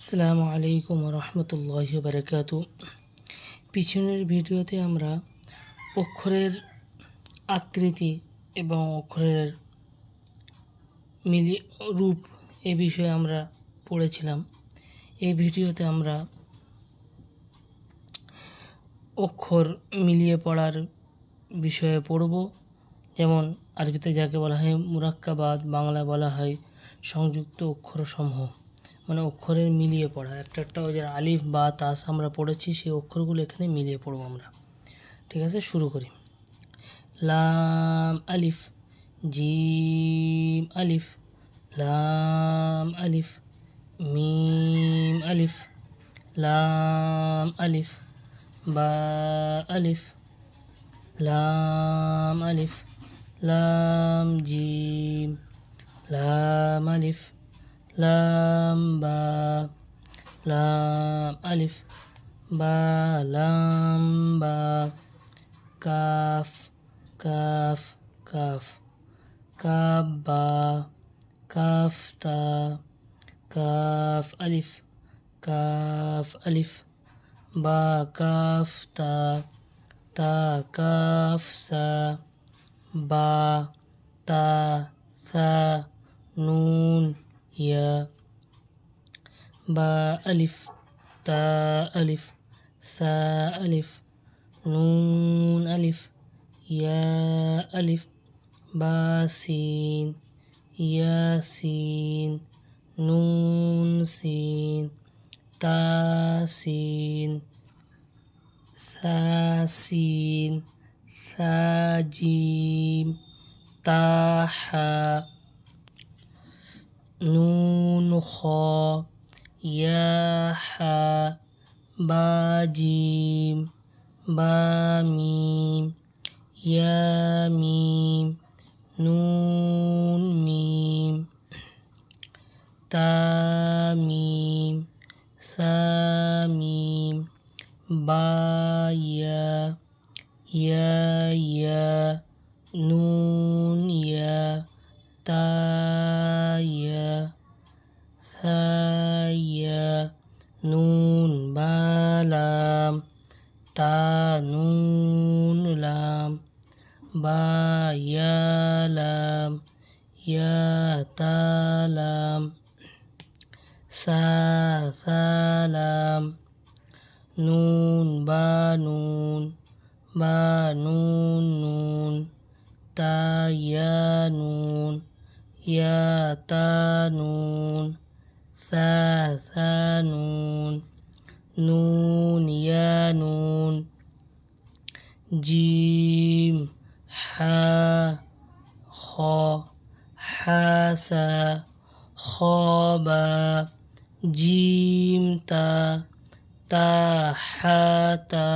আসসালামু আলাইকুম রহমতুল্লাহ বারকাত পিছনের ভিডিওতে আমরা অক্ষরের আকৃতি এবং অক্ষরের মিলি, রূপ এ বিষয়ে আমরা পড়েছিলাম। এই ভিডিওতে আমরা অক্ষর মিলিয়ে পড়ার বিষয়ে পড়ব। যেমন আরবিতে যাকে বলা হয় মুরাক্কাবাদ বাংলা বলা হয় সংযুক্ত অক্ষরসমূহ। মানে অক্ষরের মিলিয়ে পড়া। একটা একটা ওই যে আলিফ বা তাস আমরা পড়েছি, সেই অক্ষরগুলো এখানে মিলিয়ে পড়ব আমরা। ঠিক আছে? শুরু করি। লাম আলিফ, জিম আলিফ, লাম আলিফ, মিম আলিফ, লাম আলিফ, বা আলিফ, লাম আলিফ, লাম জিম, লাম আলিফ লাম বা লাম আলিফ বা লাম বা কাফ কাফ কাফ কাফ বা কাফ আলিফ কাফ আলিফ বা কাফ তা তা কাফ সা বা তা সা নুন ইয়া বা আলিফ তা আলিফ সা আলিফ নুন আলিফ ইয়া আলিফ বা সিন ইয়া সিন নুন সিন তা সিন সা সিন সা জিম তা হা নুন খ ইয়া হা বা জিম বা মিম ইয়া মিম নুন মিম তা মিম সা মিম বা ইয়া ইয়া ইয়া নুন ইয়া তা ইয়া সা ইয়া নুন বা লাম তা নুন লাম, বা ইয়া লাম, ইয়া তা লাম, সা সা লাম, নুন বা নুন বা নুন নুন, তা ইয়া নুন, ইয়া তা নুন সা সা নুন নুন ইয়া নুন জিম হা খ হাসা খবা জিম তা তা হাতা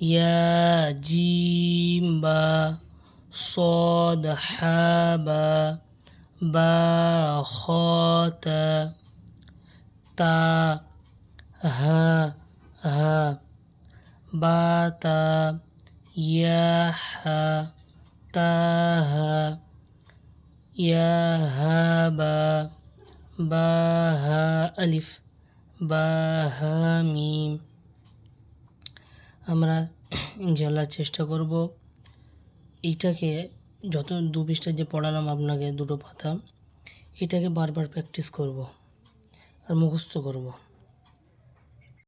ইয়া জিম বা صاد حابا با خاتا تا হা হা বাতা ইয়াহা তাহা ইয়াহা বা বাহা আলিফ, বা মিম। আমরা জ্বালার চেষ্টা করব এইটাকে যত দু পৃষ্ঠা যে পড়ালাম আপনাকে দুটো পাতা, এটাকে বারবার প্র্যাকটিস করব আর মুখস্থ করব।